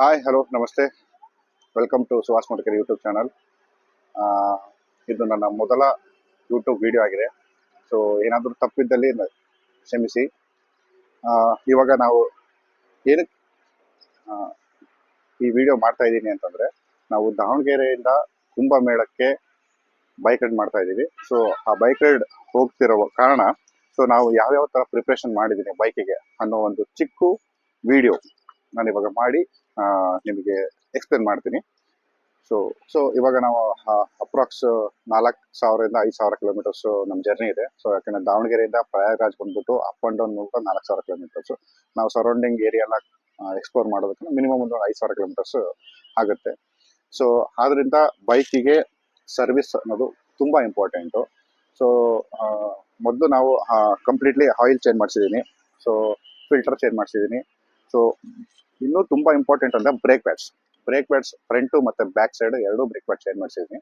Hi hello ನಮಸ್ತೆ. Welcome to Suhas Madkari YouTube channel ಇದು ನನ್ನ ಮೊದಲ ಯೂಟ್ಯೂಬ್ ವಿಡಿಯೋ ಆಗಿದೆ. ಸೊ ಏನಾದರೂ ತಪ್ಪಿದ್ದಲ್ಲಿ ಕ್ಷಮಿಸಿ. ಇವಾಗ ನಾವು ಏನು ಈ ವಿಡಿಯೋ ಮಾಡ್ತಾ ಇದ್ದೀನಿ ಅಂತಂದರೆ, ನಾವು ದಾವಣಗೆರೆಯಿಂದ ಕುಂಭಮೇಳಕ್ಕೆ ಬೈಕ್ ರೈಡ್ ಮಾಡ್ತಾ ಇದ್ದೀವಿ. ಸೊ ಆ ಬೈಕ್ ರೈಡ್ ಹೋಗ್ತಿರೋ ಕಾರಣ ಸೊ ನಾವು ಯಾವ್ಯಾವ ಥರ ಪ್ರಿಪ್ರೇಷನ್ ಮಾಡಿದ್ದೀನಿ ಬೈಕಿಗೆ ಅನ್ನೋ ಒಂದು ಚಿಕ್ಕ ವಿಡಿಯೋ ನಾನು ಇವಾಗ ಮಾಡಿ ನಿಮಗೆ ಎಕ್ಸ್ಪ್ಲೇನ್ ಮಾಡ್ತೀನಿ. ಸೊ ಸೊ ಇವಾಗ ನಾವು ಅಪ್ರಾಕ್ಸ್ ನಾಲ್ಕು ಸಾವಿರದಿಂದ ಐದು ಸಾವಿರ ಕಿಲೋಮೀಟರ್ಸ್ ನಮ್ಮ ಜರ್ನಿ ಇದೆ. ಸೊ ಯಾಕಂದ್ರೆ ದಾವಣಗೆರೆಯಿಂದ ಪ್ರಯಾಗ್ರಾಜ್ ಬಂದ್ಬಿಟ್ಟು ಅಪ್ ಅಂಡ್ ಡೌನ್ ಮೂಲಕ ನಾಲ್ಕು ಸಾವಿರ ಕಿಲೋಮೀಟರ್ಸ್ ನಾವು ಸರೌಂಡಿಂಗ್ ಏರಿಯಾ ಎಲ್ಲ ಎಕ್ಸ್ಪ್ಲೋರ್ ಮಾಡೋದಕ್ಕೆ ಮಿನಿಮಮ್ ಒಂದು ಐದು ಸಾವಿರ ಕಿಲೋಮೀಟರ್ಸ್ ಆಗುತ್ತೆ. ಸೊ ಆದ್ರಿಂದ ಬೈಕಿಗೆ ಸರ್ವಿಸ್ ಅನ್ನೋದು ತುಂಬ ಇಂಪಾರ್ಟೆಂಟು ಸೊ ಮೊದಲು ನಾವು ಕಂಪ್ಲೀಟ್ಲಿ ಆಯಿಲ್ ಚೇಂಜ್ ಮಾಡಿಸಿದ್ದೀನಿ ಸೊ ಫಿಲ್ಟರ್ ಚೇಂಜ್ ಮಾಡಿಸಿದ್ದೀನಿ ಸೊ ಇನ್ನೂ ತುಂಬ ಇಂಪಾರ್ಟೆಂಟ್ ಅಂದ್ರೆ brake pads brake pads front ಮತ್ತೆ ಬ್ಯಾಕ್ ಸೈಡ್ ಎರಡೂ ಬ್ರೇಕ್ ಪ್ಯಾಡ್ ಚೇಂಜ್ ಮಾಡಿಸಿದ್ದೀನಿ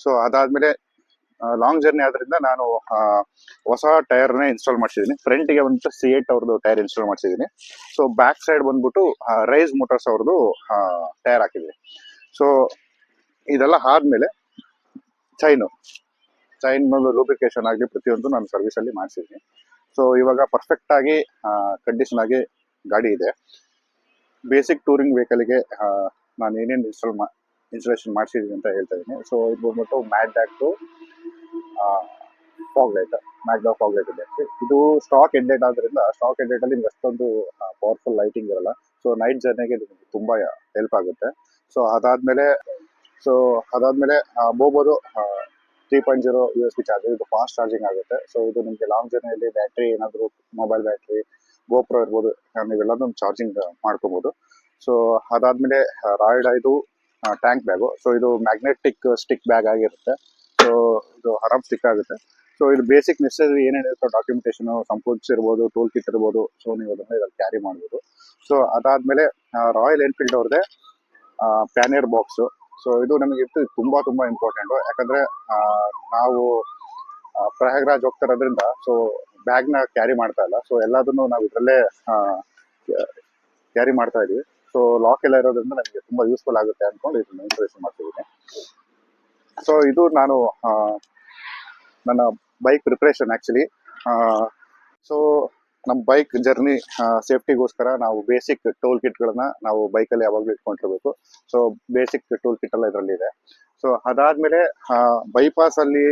ಸೊ ಅದಾದ್ಮೇಲೆ ಲಾಂಗ್ ಜರ್ನಿ ಆದ್ರಿಂದ ನಾನು ಹೊಸ ಟೈರ್ನೇ ಇನ್ಸ್ಟಾಲ್ ಮಾಡಿಸಿದ್ದೀನಿ ಫ್ರಂಟಿಗೆ ಬಂದ್ಬಿಟ್ಟು ಸಿ ಏಟ್ ಅವ್ರದ್ದು ಟೈರ್ ಇನ್ಸ್ಟಾಲ್ ಮಾಡಿಸಿದ್ದೀನಿ ಸೊ ಬ್ಯಾಕ್ ಸೈಡ್ ಬಂದ್ಬಿಟ್ಟು ರೈಸ್ ಮೋಟರ್ಸ್ ಅವ್ರದ್ದು ಟೈರ್ ಹಾಕಿದ್ದೀನಿ ಸೊ ಇದೆಲ್ಲ ಆದ್ಮೇಲೆ ಚೈನು ಚೈನ್ ಲೂಬ್ರಿಕೇಶನ್ ಆಗಲಿ ಪ್ರತಿಯೊಂದು ನಾನು ಸರ್ವಿಸಲ್ಲಿ ಮಾಡಿಸಿದ್ದೀನಿ ಸೊ ಇವಾಗ ಪರ್ಫೆಕ್ಟ್ ಆಗಿ ಕಂಡೀಷನ್ ಆಗಿ ಗಾಡಿ ಇದೆ. ಬೇಸಿಕ್ ಟೂರಿಂಗ್ ವೆಹಿಕಲ್ಗೆ ನಾನು ಏನೇನು ಇನ್ಸ್ಟಾಲ್ ಮಾ ಇನ್ಸ್ಟಾಲೇಷನ್ ಮಾಡಿಸಿದ್ದೀನಿ ಅಂತ ಹೇಳ್ತಾ ಇದ್ದೀನಿ. ಸೊ ಇದು ಬಂದ್ಬಿಟ್ಟು maddog fog light maddog fog light ಇದೆ. ಇದು ಸ್ಟಾಕ್ ಎಂಡೆಡ್ ಆದ್ರಿಂದ ಸ್ಟಾಕ್ ಎಂಡೆಡಲ್ಲಿ ನಿಮ್ಗೆ ಅಷ್ಟೊಂದು ಪವರ್ಫುಲ್ ಲೈಟಿಂಗ್ ಇರಲ್ಲ. ಸೊ ನೈಟ್ ಜರ್ನಿಗೆ ನಿಮಗೆ ತುಂಬಾ ಹೆಲ್ಪ್ ಆಗುತ್ತೆ. ಸೊ ಅದಾದ್ಮೇಲೆ ಸೊ ಅದಾದ್ಮೇಲೆ ಬೋಬೋದು three point zero U S B charger ಇದು ಫಾಸ್ಟ್ ಚಾರ್ಜಿಂಗ್ ಆಗುತ್ತೆ. ಸೊ ಇದು ನಿಮಗೆ ಲಾಂಗ್ ಜರ್ನಿಯಲ್ಲಿ ಬ್ಯಾಟ್ರಿ ಏನಾದರೂ ಮೊಬೈಲ್ ಬ್ಯಾಟ್ರಿ ಗೋಪ್ರೋ ಇರ್ಬೋದು ನೀವೆಲ್ಲದನ್ನು ನೀವೆಲ್ಲದೂ ಚಾರ್ಜಿಂಗ್ ಮಾಡ್ಕೋಬಹುದು ಸೊ ಅದಾದ್ಮೇಲೆ ರಾಯ್ಡ್ ಇದು ಟ್ಯಾಂಕ್ ಬ್ಯಾಗು ಸೊ ಇದು ಮ್ಯಾಗ್ನೆಟಿಕ್ ಸ್ಟಿಕ್ ಬ್ಯಾಗ್ ಆಗಿರುತ್ತೆ. ಸೊ ಇದು ಆರಾಮ್ ಸ್ಟಿಕ್ ಆಗುತ್ತೆ. ಸೊ ಇದು ಬೇಸಿಕ್ ನೆಸಸರಿ ಏನೇನಿರುತ್ತೋ ಡಾಕ್ಯುಮೆಂಟೇಷನ್ ಸಂಪೂರ್ಣ ಇರ್ಬೋದು ಟೂಲ್ ಕಿಟ್ ಇರ್ಬೋದು ಸೊ ನೀವು ಅದನ್ನ ಇದ್ರಲ್ಲಿ ಕ್ಯಾರಿ ಮಾಡ್ಬೋದು. ಸೊ ಅದಾದ್ಮೇಲೆ ರಾಯಲ್ ಎನ್ಫೀಲ್ಡ್ ಅವ್ರದ್ದೇ ಪ್ಯಾನಿಯರ್ ಬಾಕ್ಸು ಸೊ ಇದು ನಮಗೆ ಇತ್ತು ತುಂಬಾ ತುಂಬಾ ಇಂಪಾರ್ಟೆಂಟು ಯಾಕಂದ್ರೆ ನಾವು ಪ್ರಯಾಗ್ರಾಜ್ ಹೋಗ್ತಿರೋದ್ರಿಂದ ಸೊ ಬ್ಯಾಗ್ನ ಕ್ಯಾರಿ ಮಾಡ್ತಾ ಇಲ್ಲ. ಸೊ ಎಲ್ಲದನ್ನು ನಾವು ಇದರಲ್ಲೇ ಕ್ಯಾರಿ ಮಾಡ್ತಾ ಇದೀವಿ. ಸೊ ಲಾಕ್ ಎಲ್ಲ ಇರೋದ್ರಿಂದ ನಮಗೆ ತುಂಬಾ ಯೂಸ್ಫುಲ್ ಆಗುತ್ತೆ ಅನ್ಕೊಂಡು ಇದನ್ನ ಇಂಟ್ರೆಸ್ಟ್ ಮಾಡ್ತಿದ್ದೀನಿ ಸೊ ಇದು ನಾನು ನನ್ನ ಬೈಕ್ ಪ್ರಿಪ್ರೇಷನ್ ಆ್ಯಕ್ಚುಲಿ ಸೊ ನಮ್ಮ ಬೈಕ್ ಜರ್ನಿ ಸೇಫ್ಟಿಗೋಸ್ಕರ ನಾವು ಬೇಸಿಕ್ ಟೂಲ್ ಕಿಟ್ಗಳನ್ನ ನಾವು ಬೈಕಲ್ಲಿ ಯಾವಾಗಲೂ ಇಟ್ಕೊಂಡಿರ್ಬೇಕು. ಸೊ ಬೇಸಿಕ್ ಟೋಲ್ ಕಿಟ್ ಎಲ್ಲ ಇದರಲ್ಲಿ ಇದೆ ಸೊ ಅದಾದ್ಮೇಲೆ ಬೈಪಾಸ್ ಅಲ್ಲಿ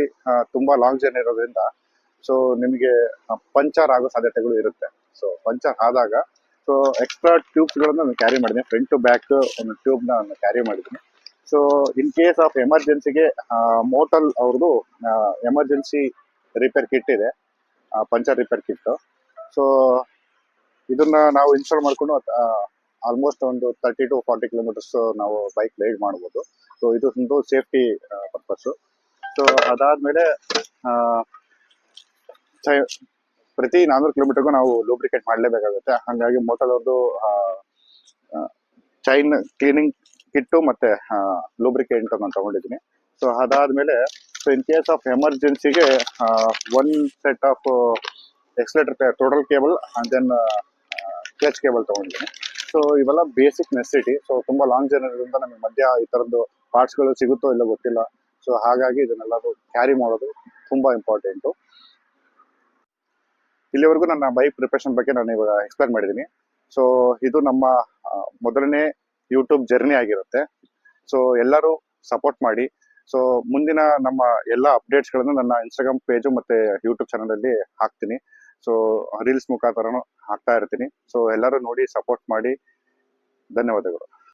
ತುಂಬಾ ಲಾಂಗ್ ಜರ್ನಿ ಇರೋದ್ರಿಂದ ಸೊ ನಿಮಗೆ ಪಂಚರ್ ಆಗೋ ಸಾಧ್ಯತೆಗಳು ಇರುತ್ತೆ. ಸೊ ಪಂಚರ್ ಆದಾಗ ಸೊ ಎಕ್ಸ್ಟ್ರಾ ಟ್ಯೂಬ್ಸ್ ಗಳನ್ನ ನಾನು ಕ್ಯಾರಿ ಮಾಡಿದ್ದೀನಿ. ಫ್ರಂಟ್ ಟು ಬ್ಯಾಕ್ ಒಂದು ಟ್ಯೂಬ್ ನಾನು ಕ್ಯಾರಿ ಮಾಡಿದ್ದೀನಿ. ಸೊ ಇನ್ ಕೇಸ್ ಆಫ್ ಎಮರ್ಜೆನ್ಸಿಗೆ ಮೋಟಲ್ ಅವ್ರದ್ದು ಎಮರ್ಜೆನ್ಸಿ ರಿಪೇರ್ ಕಿಟ್ ಇದೆ. ಪಂಚರ್ ರಿಪೇರ್ ಕಿಟ್ ಸೊ ಇದನ್ನ ನಾವು ಇನ್ಸ್ಟಾಲ್ ಮಾಡ್ಕೊಂಡು ಆಲ್ಮೋಸ್ಟ್ ಒಂದು ತರ್ಟಿ ಟು ಫಾರ್ಟಿ ಕಿಲೋಮೀಟರ್ಸ್ ನಾವು ಬೈಕ್ ರೈಡ್ ಮಾಡ್ಬೋದು. ಸೊ ಇದು ಒಂದು ಸೇಫ್ಟಿ ಪರ್ಪಸ್ಸು ಸೊ ಅದಾದ್ಮೇಲೆ ಆ, ಪ್ರತಿ ನಾನ್ನೂರು ಕಿಲೋಮೀಟರ್ಗೂ ನಾವು ಲೂಬ್ರಿಕೇಟ್ ಮಾಡಲೇಬೇಕಾಗುತ್ತೆ. ಹಾಗಾಗಿ ಅವ್ರದ್ದು ಚೈನ್ ಕ್ಲೀನಿಂಗ್ ಕಿಟ್ಟು ಮತ್ತೆ ಲೂಬ್ರಿಕೇಟ್ ನಾನು ತಗೊಂಡಿದ್ದೀನಿ. ಸೊ ಅದಾದ್ಮೇಲೆ so in case of ಎಮರ್ಜೆನ್ಸಿಗೆ one set of accelerator total cable and then clutch cable ತಗೊಂಡಿದ್ದೀನಿ. ಸೊ ಇವೆಲ್ಲ ಬೇಸಿಕ್ ನೆಸಿಟಿ ಸೊ ತುಂಬಾ ಲಾಂಗ್ ಜರ್ನಿ ಇರೋದ್ರಿಂದ ನಮಗೆ ಮಧ್ಯ ಈ ಥರದ್ದು ಪಾರ್ಟ್ಸ್ಗಳು ಸಿಗುತ್ತೋ ಇಲ್ಲ ಗೊತ್ತಿಲ್ಲ. ಸೊ ಹಾಗಾಗಿ ಇದನ್ನೆಲ್ಲರೂ ಕ್ಯಾರಿ ಮಾಡೋದು ತುಂಬಾ ಇಂಪಾರ್ಟೆಂಟು ಇಲ್ಲಿವರೆಗೂ ನನ್ನ ಬೈಕ್ ಪ್ರಿಪ್ರೇಷನ್ ಬಗ್ಗೆ ನಾನು ಇವಾಗ ಎಕ್ಸ್ಪ್ಲೇನ್ ಮಾಡಿದ್ದೀನಿ. ಸೊ ಇದು ನಮ್ಮ ಮೊದಲನೇ ಯೂಟ್ಯೂಬ್ ಜರ್ನಿ ಆಗಿರುತ್ತೆ. ಸೊ ಎಲ್ಲರೂ ಸಪೋರ್ಟ್ ಮಾಡಿ. ಸೊ ಮುಂದಿನ ನಮ್ಮ ಎಲ್ಲ ಅಪ್ಡೇಟ್ಸ್ಗಳನ್ನು ನನ್ನ ಇನ್ಸ್ಟಾಗ್ರಾಮ್ ಪೇಜು ಮತ್ತೆ ಯೂಟ್ಯೂಬ್ ಚಾನಲಲ್ಲಿ ಹಾಕ್ತೀನಿ. ಸೊ ರೀಲ್ಸ್ ಮುಖಾಂತರನು ಹಾಕ್ತಾ ಇರ್ತೀನಿ. ಸೊ ಎಲ್ಲರೂ ನೋಡಿ ಸಪೋರ್ಟ್ ಮಾಡಿ. ಧನ್ಯವಾದಗಳು.